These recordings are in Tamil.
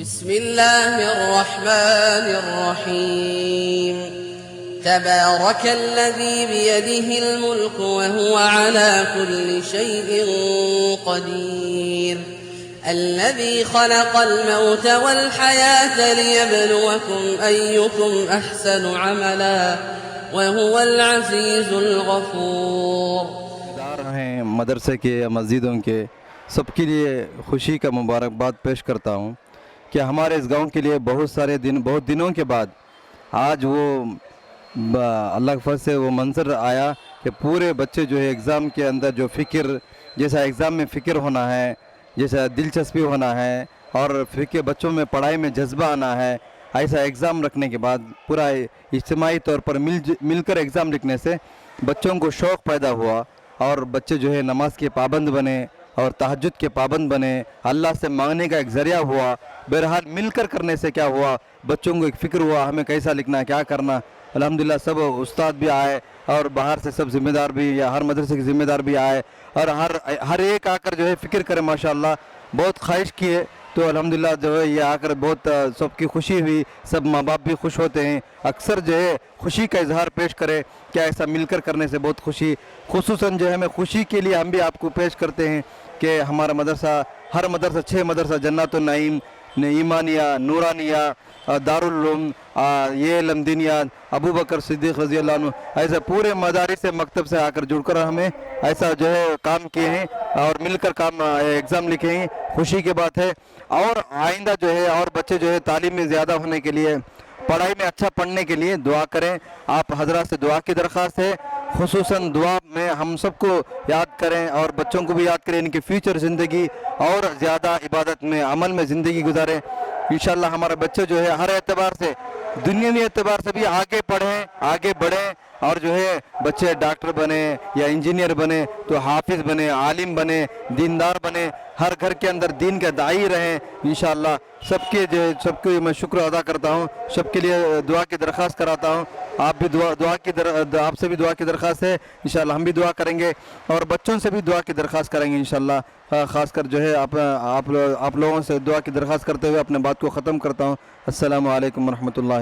بسم الله الرحمن الرحيم. تبارك الذي بيده الملك وهو على كل شيء قدير. الذي خلق الموت والحياة ليبلوكم أيكم أحسن عملا وهو العزيز الغفور. مدرسة کے مسجدوں کے سب کے لیے خوشی کا مبارکباد پیش کرتا ہوں۔ کہ ہمارے اس گاؤں کے لیے بہت سارے دن، بہت دنوں کے بعد آج وہ اللہ کے فرض سے وہ منظر آیا کہ پورے بچے جو ہے اگزام کے اندر جو فکر، جیسا اگزام میں فکر ہونا ہے، جیسا دلچسپی ہونا ہے اور فکر بچوں میں، پڑھائی میں جذبہ آنا ہے، ایسا ایگزام رکھنے کے بعد پورا اجتماعی طور پر مل مل کر ایگزام لکھنے سے بچوں کو شوق پیدا ہوا اور بچے جو ہے نماز کے پابند بنے۔ اور تحجد کے پابند بنے۔ اللہ سے مانگنے کا ایک ذریعہ ہوا۔ بہرحال مل کر کرنے سے کیا ہوا؟ بچوں کو ایک فکر ہوا، ہمیں کیسا لکھنا ہے، کیا کرنا؟ الحمدللہ سب استاد بھی آئے اور باہر سے سب ذمہ دار بھی یا ہر مدرسے کے ذمہ دار بھی آئے اور ہر ہر ایک آ کر جو ہے فکر کرے، ماشاءاللہ بہت خواہش کیے تو الحمدللہ جو ہے یہ آ کر بہت سب کی خوشی ہوئی۔ سب ماں باپ بھی خوش ہوتے ہیں۔ اکثر جو ہے خوشی کا اظہار پیش کرے۔ کیا ایسا مل کر کرنے سے بہت خوشی؟ خصوصاً جو ہے ہمیں خوشی کے لیے ہم بھی آپ کو پیش کرتے ہیں۔ کہ ہمارا مدرسہ، ہر مدرسہ، چھ مدرسہ جنت النعیم، ایمانیہ، نورانیہ، دارالعلوم یہ لمدینیہ، ابو بکر صدیق رضی اللہ عنہ، ایسے پورے مدارس سے مکتب سے آ کر جڑ کر ہمیں ایسا جو ہے کام کیے ہیں اور مل کر کام ایگزام لکھے ہیں۔ خوشی کی بات ہے۔ اور آئندہ جو ہے، اور بچے جو ہے تعلیم میں زیادہ ہونے کے لیے، پڑھائی میں اچھا پڑھنے کے لیے دعا کریں۔ آپ حضرات سے دعا کی درخواست ہے۔ خصوصاً دعا میں ہم سب کو یاد کریں اور بچوں کو بھی یاد کریں ان کی فیوچر زندگی اور زیادہ عبادت میں، عمل میں زندگی گزاریں۔ انشاءاللہ ہمارے بچے جو ہے، ہر اعتبار سے دنیا میں اعتبار سے بھی آگے پڑھیں، آگے بڑھیں اور جو ہے بچے ڈاکٹر بنے یا انجینئر بنے تو حافظ بنے، عالم بنے، دیندار بنے، ہر گھر کے اندر دین کے دائی رہیں، انشاءاللہ سب کے جو سب کے میں شکر ادا کرتا ہوں، سب کے لیے دعا کی درخواست کراتا ہوں۔ آپ بھی دعا دعا کی در، آپ سے بھی دعا کی درخواست ہے، انشاءاللہ ہم بھی دعا کریں گے اور بچوں سے بھی دعا کی درخواست کریں گے، انشاءاللہ۔ خاص کر جو ہے آپ آپ لوگوں سے دعا کی درخواست کرتے ہوئے اپنے بات کو ختم کرتا ہوں۔ السلام علیکم ورحمۃ اللہ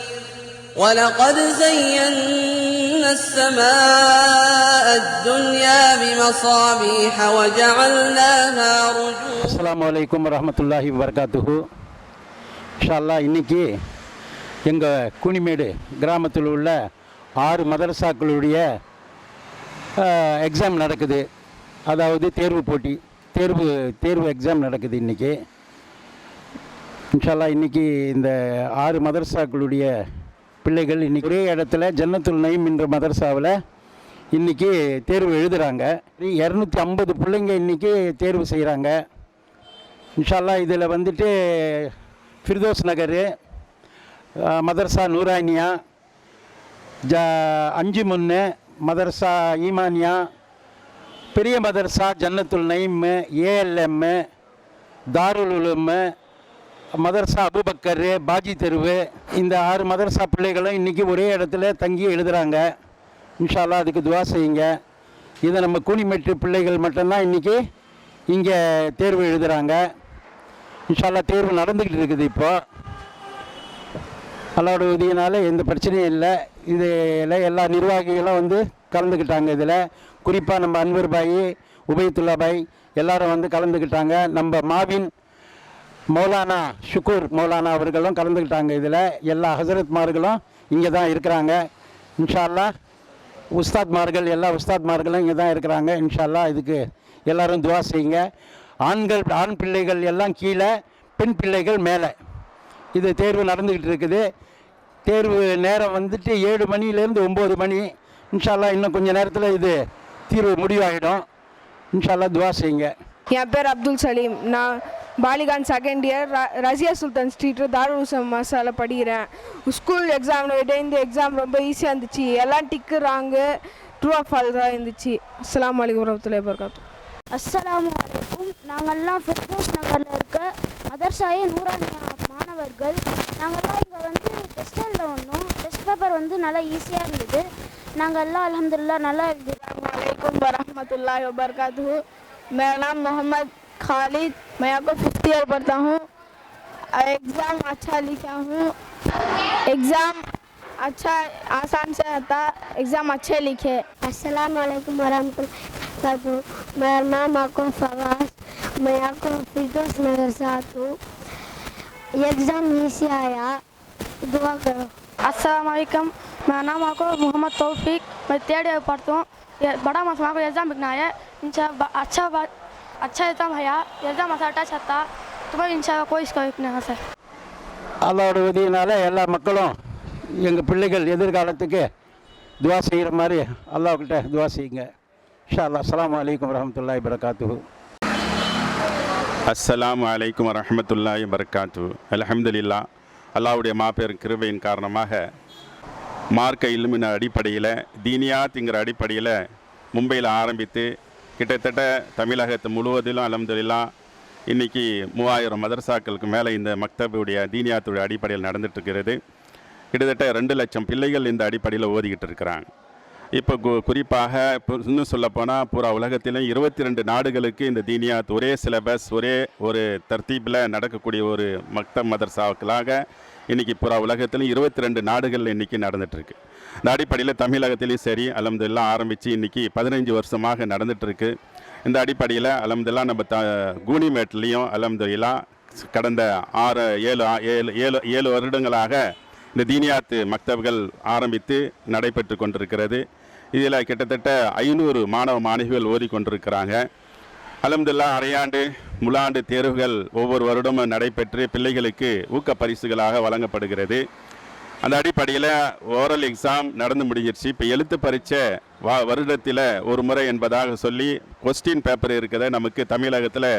ولقد زينا السماء الدنيا بمصابيح وجعلناها رجوما அஸ்ஸலாமு அலைக்கும் வரஹ்மத்துல்லாஹி வபரகாத்துஹு இன்ஷால்லா இன்னைக்கு எங்கள் கூனிமேடு கிராமத்தில் உள்ள ஆறு மதரசாக்களுடைய எக்ஸாம் நடக்குது அதாவது தேர்வு போட்டி தேர்வு தேர்வு எக்ஸாம் நடக்குது இன்றைக்கி இன்ஷால்லா இன்றைக்கி இந்த ஆறு மதரசாக்களுடைய பிள்ளைகள் இன்றைக்கி ஒரே இடத்துல ஜன்னத்துல் நயம் என்ற மதரசாவில் இன்றைக்கி தேர்வு எழுதுகிறாங்க இரநூத்தி ஐம்பது பிள்ளைங்க இன்றைக்கி தேர்வு செய்கிறாங்க இன்ஷால்லா இதில் வந்துட்டு ஃபிர்தோஸ் நகர் மதர்சா மதரசா நூரானியா ஜ அஞ்சு முன்னு மதரசா ஈமானியா பெரிய மதரசா ஜன்னத்துல் நயீம் ஏஎல்எம்மு தாருல் உலும்மு மதரசா அபுபக்கர் பாஜி தெருவு இந்த ஆறு மதரசா பிள்ளைகளும் இன்றைக்கி ஒரே இடத்துல தங்கி எழுதுகிறாங்க இன்ஷால்லா அதுக்கு துவா செய்யுங்க. இதை நம்ம கூனிமெட்டு பிள்ளைகள் மட்டும்தான் இன்றைக்கி இங்கே தேர்வு எழுதுகிறாங்க இன்ஷால்லா தேர்வு நடந்துக்கிட்டு இருக்குது இப்போது அல்லாவோட உதவியினால எந்த பிரச்சனையும் இல்லை. இதில் எல்லா நிர்வாகிகளும் வந்து கலந்துக்கிட்டாங்க இதில். குறிப்பாக நம்ம அன்வர் பாய் உபயத்துல்லா பாய் எல்லாரும் வந்து கலந்துக்கிட்டாங்க. நம்ம மாவின் மௌலானா ஷுக்கூர் மௌலானா அவர்களும் கலந்துக்கிட்டாங்க இதில். எல்லா ஹசரத்மார்களும் இங்கே தான் இருக்கிறாங்க. இன்ஷா உஸ்தாத்மார்கள் எல்லா உஸ்தாத்மார்களும் இங்கே தான் இருக்கிறாங்க. இன்ஷா இதுக்கு எல்லோரும் துவா செய்யுங்க. ஆண்கள் ஆண் பிள்ளைகள் எல்லாம் கீழே பெண் பிள்ளைகள் மேலே. இது தேர்வு நடந்துக்கிட்டு இருக்குது. தேர்வு நேரம் வந்துட்டு ஏழு மணிலேருந்து ஒம்பது மணி. இன்ஷால்லா இன்னும் கொஞ்சம் நேரத்தில் இது தீர்வு முடிவாகிடும் இன்ஷால்லா துவா செய்யுங்க. என் பேர் அப்துல் சலீம். நான் polygon second year Razia Sultan street தாருல் உசம் மசாலா படிக்கிறேன் ஸ்கூல் எக்ஸாம் விட இந்த எக்ஸாம் ரொம்ப ஈஸியாக இருந்துச்சு எல்லாம் tick wrong true of fall தான் இருந்துச்சு அஸ்லாம் வலைக்கம் வரமத்துல்லாஹி வபரகாத்துஹு அஸ்ஸலாமு அலைக்கும் நாங்கள்லாம் ஃபிர்தோஸ் நகரில் இருக்க மதர்சாயே நூறானியா மாணவர்கள் நாங்கள்லாம் இங்கே வந்து டெஸ்ட் எழுத வந்தோம் டெஸ்ட் பேப்பர் வந்து நல்லா ஈஸியாக இருந்தது நாங்கள் எல்லாம் அல்ஹம்துலில்லாஹ் நல்லா எழுதிட்டோம் वालेकुम वरहमतुल्लाहि वबरकातुहू मेरा नाम मोहम्मद खालिद मैं आपको کلیئر کرتا ہوں۔ ایگزام اچھا لکھا ہوں۔ ایگزام اچھا آسان سے آتا۔ ایگزام اچھے لکھے۔ السلام علیکم ورحمۃ اللہ وبرکاتہ۔ میرا نام آکو فواز۔ میں آکو فردوس نگر سے آتا ہوں۔ ایگزام ہی سے آیا۔ دعا کرو۔ السلام علیکم۔ میرا نام آکو محمد توفیق۔ میں تھرڈ پڑھتا ہوں۔ بڑا مسئلہ کو ایگزام لکھنا ہے۔ ان اچھا بات اچھا ایگزام ہے ایگزام اچھا اٹچ ہوتا சத்தமாக இன்ஷாவை போயிஸ்க வைப்பினாங்க சார் அல்லாவோட உதவியினால் எல்லா மக்களும் எங்கள் பிள்ளைகள் எதிர்காலத்துக்கு துவா செய்கிற மாதிரி அல்லாவுக்கிட்ட துவா செய்யுங்க. ஷா அல்லா அஸ்லாம் வலைக்கம் வரமத்துல்லாய் வரகாத்து அஸ்லாம் வலைக்கம் வரமத்துல்லாய் வரகாத்து அலமதுல்லா அல்லாவுடைய மாபெரும் கிருபையின் காரணமாக மார்க்க இல்லுமின அடிப்படையில் தீனியாத்துங்கிற அடிப்படையில் மும்பையில் ஆரம்பித்து கிட்டத்தட்ட தமிழகத்து முழுவதிலும் அலமதுல்லா இன்றைக்கி மூவாயிரம் மதரசாக்களுக்கு மேலே இந்த மக்தபுடைய தீனியாத்துடைய அடிப்படையில் நடந்துட்டுருக்கிறது. கிட்டத்தட்ட ரெண்டு லட்சம் பிள்ளைகள் இந்த அடிப்படையில் ஓதிக்கிட்டு இருக்கிறாங்க இப்போ கு குறிப்பாக இப்போ இன்னும் சொல்லப்போனால் பூரா உலகத்திலும் இருபத்தி ரெண்டு நாடுகளுக்கு இந்த தீனியாத் ஒரே சிலபஸ் ஒரே ஒரு தர்த்தீப்பில் நடக்கக்கூடிய ஒரு மக்தப் மதர்சாக்களாக இன்றைக்கி பூரா உலகத்திலும் இருபத்தி ரெண்டு நாடுகள் இன்றைக்கி நடந்துகிட்ருக்கு இந்த அடிப்படையில் தமிழகத்திலையும் சரி அலமதுல்லாம் ஆரம்பித்து இன்றைக்கி பதினஞ்சு வருஷமாக நடந்துகிட்ருக்கு இந்த அடிப்படையில் அலமதுல்லா நம்ம த கூனிமேட்லேயும் அலமதுல்லா கடந்த ஆறு ஏழு ஆ- ஏழு ஏழு ஏழு வருடங்களாக இந்த தீனியாத்து மக்தப்கள் ஆரம்பித்து நடைபெற்று கொண்டிருக்கிறது. இதில் கிட்டத்தட்ட ஐநூறு மாணவ மாணவிகள் ஓதிக்கொண்டிருக்கிறாங்க. அலமதுல்லா அரையாண்டு முலாண்டு தேர்வுகள் ஒவ்வொரு வருடமும் நடைபெற்று பிள்ளைகளுக்கு ஊக்க பரிசுகளாக வழங்கப்படுகிறது. அந்த அடிப்படையில் ஓரல் எக்ஸாம் நடந்து முடிஞ்சிருச்சு. இப்போ எழுத்து பரீட்சை வா வருடத்தில் ஒரு முறை என்பதாக சொல்லி கொஸ்டின் பேப்பர் இருக்கிறத நமக்கு தமிழகத்தில்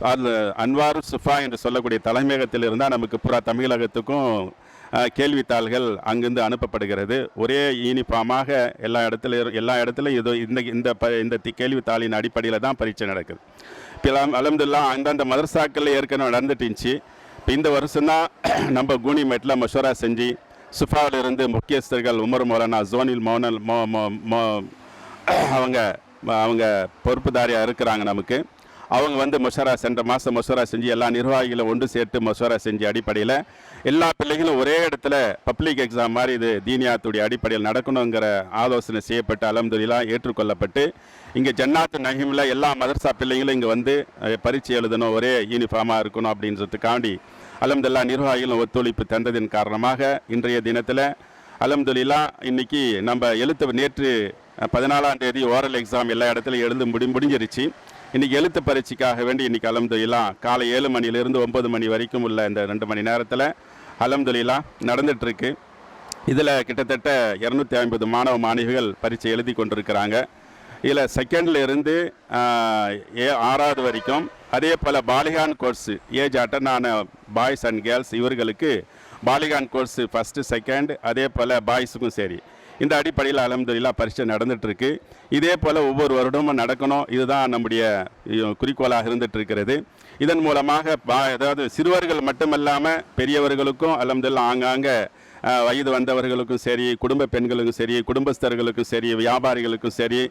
அதில் அன்வார் சுஃபா என்று சொல்லக்கூடிய தலைமையகத்தில் இருந்தால் நமக்கு புறா தமிழகத்துக்கும் கேள்வித்தாள்கள் அங்கிருந்து அனுப்பப்படுகிறது. ஒரே யூனிஃபார்மாக எல்லா இடத்துல எல்லா இடத்துலையும் இது இந்த இந்த ப இந்த தி- கேள்வித்தாளின் அடிப்படையில் தான் பரீட்சை நடக்குது. இப்போ அலமதுல்லா அந்தந்த மதரசாக்களில் ஏற்கனவே நடந்துட்டு இருந்துச்சு இப்போ இந்த வருஷம்தான் நம்ம கூனி மெட்டில் மஷூரா செஞ்சு சுஃபாவிலிருந்து முக்கியஸ்தர்கள் உமர் மௌலானா ஜோனில் மௌனல் மோ மோ மோ அவங்க அவங்க பொறுப்புதாரியாக இருக்கிறாங்க நமக்கு. அவங்க வந்து மொஷரா சென்ற மாதம் மொஷரா செஞ்சு எல்லா நிர்வாகிகளை ஒன்று சேர்த்து மொஷரா செஞ்சு அடிப்படையில் எல்லா பிள்ளைகளும் ஒரே இடத்துல பப்ளிக் எக்ஸாம் மாதிரி இது தீனியாத்துடைய அடிப்படையில் நடக்கணுங்கிற ஆலோசனை செய்யப்பட்டு அலமதுலாம் ஏற்றுக்கொள்ளப்பட்டு இங்கே ஜன்னாத்து நகிமில் எல்லா மதர்சா பிள்ளைங்களும் இங்கே வந்து பரீட்சை எழுதணும் ஒரே யூனிஃபார்மாக இருக்கணும் அப்படின்றதுக்காண்டி அலமதுல்லா நிர்வாகிகளும் ஒத்துழைப்பு தந்ததின் காரணமாக இன்றைய தினத்தில் அலமதுல்லா இன்னைக்கு நம்ம எழுத்து நேற்று பதினாலாம் தேதி ஓரல் எக்ஸாம் எல்லா இடத்துலையும் எழுந்து முடி முடிஞ்சிருச்சு. இன்றைக்கி எழுத்து பரீட்சைக்காக வேண்டி இன்றைக்கி அலமதுல்லா காலை ஏழு மணிலேருந்து ஒன்பது மணி வரைக்கும் உள்ள இந்த ரெண்டு மணி நேரத்தில் அலமதுல்லா நடந்துகிட்ருக்கு இதில் கிட்டத்தட்ட இரநூத்தி ஐம்பது மாணவ மாணவிகள் பரீட்சை எழுதி கொண்டிருக்கிறாங்க. இதில் செகண்டில் இருந்து ஏ ஆறாவது வரைக்கும். அதே போல் பாலிகான் கோர்ஸு ஏஜ் அட்டனான பாய்ஸ் அண்ட் கேர்ள்ஸ் இவர்களுக்கு பாலிகான் கோர்ஸு ஃபஸ்ட்டு செகண்ட் அதே போல் பாய்ஸுக்கும் சரி. இந்த அடிப்படையில் அலமதுல்லா பரீட்சை நடந்துகிட்ருக்கு இதே போல் ஒவ்வொரு வருடமும் நடக்கணும். இதுதான் நம்முடைய குறிக்கோளாக இருந்துகிட்ருக்கிறது இதன் மூலமாக பா அதாவது சிறுவர்கள் மட்டுமல்லாமல் பெரியவர்களுக்கும் அலமதுல்லா ஆங்காங்கே வயது வந்தவர்களுக்கும் சரி குடும்ப பெண்களுக்கும் சரி குடும்பஸ்தர்களுக்கும் சரி வியாபாரிகளுக்கும் சரி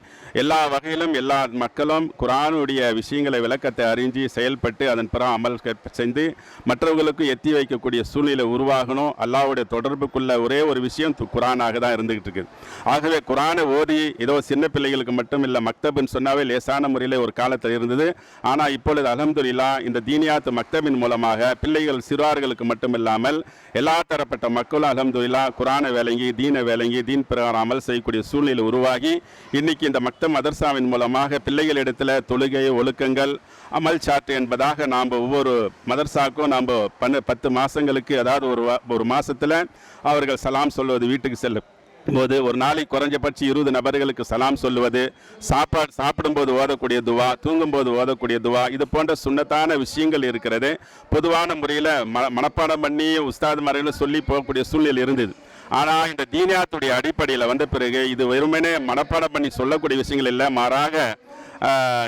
எல்லா வகையிலும் எல்லா மக்களும் குரானுடைய விஷயங்களை விளக்கத்தை அறிஞ்சு செயல்பட்டு அதன் பிற அமல் செய்து மற்றவர்களுக்கும் எத்தி வைக்கக்கூடிய சூழ்நிலை உருவாகணும். அல்லாவுடைய தொடர்புக்குள்ள ஒரே ஒரு விஷயம் குரானாக தான் இருந்துகிட்டு இருக்குது ஆகவே குரானை ஓதி ஏதோ சின்ன பிள்ளைகளுக்கு மட்டும் இல்லை மக்தபின் சொன்னாவே லேசான முறையில் ஒரு காலத்தில் இருந்தது. ஆனால் இப்பொழுது அலமதுல்லா இந்த தீனியாத்து மக்தபின் மூலமாக பிள்ளைகள் சிறார்களுக்கு மட்டும் இல்லாமல் எல்லா தரப்பட்ட மக்களும் அல்ஹம்துலில்லாஹ் குரானை விளங்கி தீனை விளங்கி தீன் பிரகாரம் அமல் செய்யக்கூடிய சூழ்நிலை உருவாகி இன்னைக்கு இந்த மக்த மதர்சாவின் மூலமாக பிள்ளைகளிடத்தில் தொழுகை ஒழுக்கங்கள் அமல் சாட்டு என்பதாக நாம் ஒவ்வொரு மதர்சாக்கும் நாம் பன்னு பத்து மாதங்களுக்கு அதாவது ஒரு ஒரு மாதத்தில் அவர்கள் சலாம் சொல்வது வீட்டுக்கு செல்ல போது ஒரு நாளைக்கு குறைஞ்சபட்சம் இருபது நபர்களுக்கு சலாம் சொல்லுவது சாப்பாடு சாப்பிடும்போது ஓதக்கூடிய துவா தூங்கும்போது ஓதக்கூடிய துவா இது போன்ற சுண்ணத்தான விஷயங்கள் இருக்கிறது. பொதுவான முறையில் ம மனப்பாடம் பண்ணி உஸ்தாது முறையில் சொல்லி போகக்கூடிய சூழ்நிலை இருந்தது. ஆனால் இந்த தீனியாத்துடைய அடிப்படையில் வந்த பிறகு இது வெறுமனே மனப்பாடம் பண்ணி சொல்லக்கூடிய விஷயங்கள் இல்லை மாறாக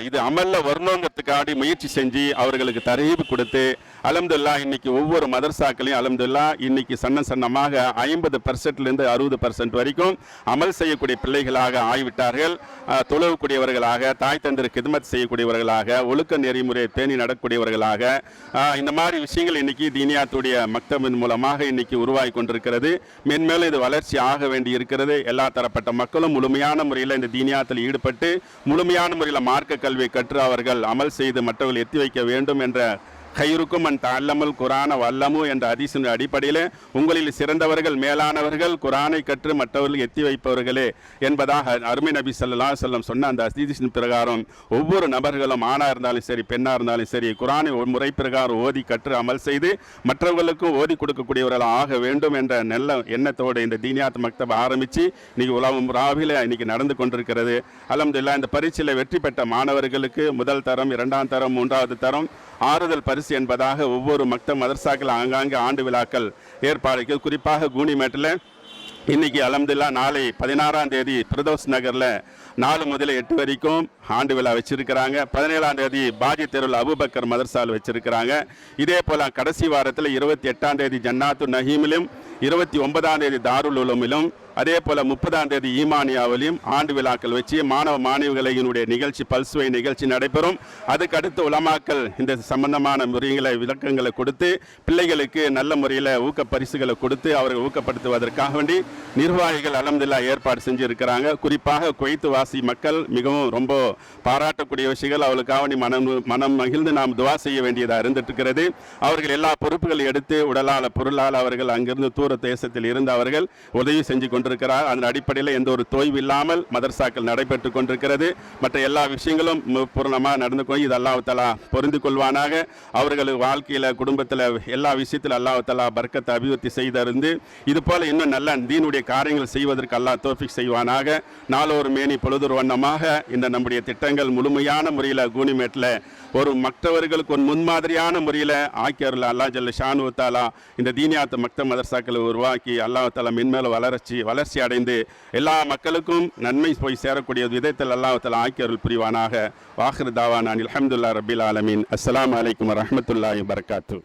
இது அமல்ல வரணுங்கிறதுக்காடி முயற்சி செஞ்சு அவர்களுக்கு தரீவு கொடுத்து அலமதுல்லா இன்னைக்கு ஒவ்வொரு மதர்சாக்களையும் அலமதுல்லா இன்னைக்கு சன்ன சன்னமாக ஐம்பது பர்சன்ட்லேருந்து அறுபது பர்சன்ட் வரைக்கும் அமல் செய்யக்கூடிய பிள்ளைகளாக ஆகிவிட்டார்கள் ஆஹ், தாய் தந்திர கிதமத் செய்யக்கூடியவர்களாக ஒழுக்க நெறிமுறையை பேணி நடக்கூடியவர்களாக இந்த மாதிரி விஷயங்கள் இன்னைக்கு தீனியாத்துடைய மக்தபின் மூலமாக இன்னைக்கு உருவாகி கொண்டிருக்கிறது. மென்மேலும் இது வளர்ச்சி ஆக வேண்டி இருக்கிறது. எல்லா தரப்பட்ட மக்களும் முழுமையான முறையில் இந்த தீனியாத்தில் ஈடுபட்டு முழுமையான முறையில் மார்க்க கல்வி கற்று அவர்கள் அமல் செய்து மற்றவர்கள் எத்தி வைக்க வேண்டும் என்ற ஹைருக்கும் அன் தல்லமல் குரான வல்லமு என்ற அதிசின் அடிப்படையில் உங்களில் சிறந்தவர்கள் மேலானவர்கள் குரானை கற்று மற்றவர்கள் எத்தி வைப்பவர்களே என்பதாக அருமை நபி சல்லா செல்லம் சொன்ன அந்த அதிசின் பிரகாரம் ஒவ்வொரு நபர்களும் ஆணாக இருந்தாலும் சரி பெண்ணாக இருந்தாலும் சரி குரானை முறை பிரகாரம் ஓதி கற்று அமல் செய்து மற்றவர்களுக்கும் ஓதி கொடுக்கக்கூடியவர்கள் ஆக வேண்டும் என்ற நல்ல எண்ணத்தோடு இந்த தீனியாத் மக்தப் ஆரம்பித்து இன்னைக்கு உலகம் ராவில இன்னைக்கு நடந்து கொண்டிருக்கிறது. அலமதுல்லா இந்த பரீட்சையில் வெற்றி பெற்ற மாணவர்களுக்கு முதல் தரம் இரண்டாம் தரம் மூன்றாவது தரம் ஆறுதல் பரிசு என்பதாக ஒவ்வொரு மக்த மதர்சாக்கள் ஆங்காங்கே ஆண்டு விழாக்கள் ஏற்பாடுகள் குறிப்பாக கூனிமேட்டில் இன்னைக்கு அலமதுல்லா நாளை பதினாறாம் தேதி பிரதோஷ் நகரில் நாலு முதல் எட்டு வரைக்கும் ஆண்டு விழா வச்சுருக்கிறாங்க. பதினேழாம் தேதி பாஜி தெருவில் அபுபக்கர் மதர்சால் வச்சுருக்கிறாங்க. இதே போல் கடைசி வாரத்தில் இருபத்தி எட்டாம் தேதி ஜன்னாத்து நஹீமிலும் இருபத்தி ஒன்பதாம் தேதி தாருல் உலமிலும் அதே போல் முப்பதாம் தேதி ஈமானியாவிலையும் ஆண்டு விழாக்கள் வச்சு மாணவ மாணவிகளினுடைய நிகழ்ச்சி பல்சுவை நிகழ்ச்சி நடைபெறும். அதுக்கு அடுத்து உலமாக்கள் இந்த சம்பந்தமான முறைகளை விளக்கங்களை கொடுத்து பிள்ளைகளுக்கு நல்ல முறையில் ஊக்க பரிசுகளை கொடுத்து அவர்கள் ஊக்கப்படுத்துவதற்காக வேண்டி நிர்வாகிகள் அலமதுல்லா ஏற்பாடு செஞ்சுருக்கிறாங்க. குறிப்பாக குவைத்து வாசி மக்கள் மிகவும் ரொம்ப பாராட்டக்கூடிய விஷயங்கள். அவளுக்காக வேண்டி மனம் மனம் மகிழ்ந்து நாம் துவா செய்ய வேண்டியதாக இருந்துட்டு இருக்கிறது அவர்கள் எல்லா பொறுப்புகளை எடுத்து உடலால் பொருளால் அவர்கள் அங்கிருந்து தூர தேசத்தில் இருந்து அவர்கள் உதவி செஞ்சு கொண்டு கொண்டிருக்கிறார். அதன் அடிப்படையில் எந்த ஒரு தொய்வு இல்லாமல் மதர்சாக்கள் நடைபெற்று கொண்டிருக்கிறது. மற்ற எல்லா விஷயங்களும் பூர்ணமாக பூரணமாக நடந்து கொண்டு இது அல்லாஹலா பொருந்து கொள்வானாக. அவர்கள் வாழ்க்கையில் குடும்பத்தில் எல்லா விஷயத்தில் அல்லாஹலா தலா பர்க்கத்தை அபிவிருத்தி செய்திருந்து இது போல இன்னும் நல்ல தீனுடைய காரியங்கள் செய்வதற்கு அல்லாஹ் தோஃபிக் செய்வானாக. நாளொரு மேனி பொழுதொரு வண்ணமாக இந்த நம்முடைய திட்டங்கள் முழுமையான முறையில் கூனிமேட்டில் ஒரு மற்றவர்களுக்கு ஒரு முன்மாதிரியான முறையில் ஆக்கியருள்ள அல்லா ஜல்ல ஷானு தாலா இந்த தீனியாத்து மக்த மதர்சாக்களை உருவாக்கி அல்லாஹ் தாலா மென்மேலும் வளர்ச்சி வளர்ச்சி அடைந்து எல்லா மக்களுக்கும் நன்மை போய் சேரக்கூடிய விதத்தில் அல்லாஹத்தில் ஆக்கியருள் புரிவானாக. வாஹிர் தாவானான் அலமதுல்லா ரபில் ஆலமின். அஸ்லாம் வலைக்கம் வரஹ்மத்துல்லாஹி வரகாத்து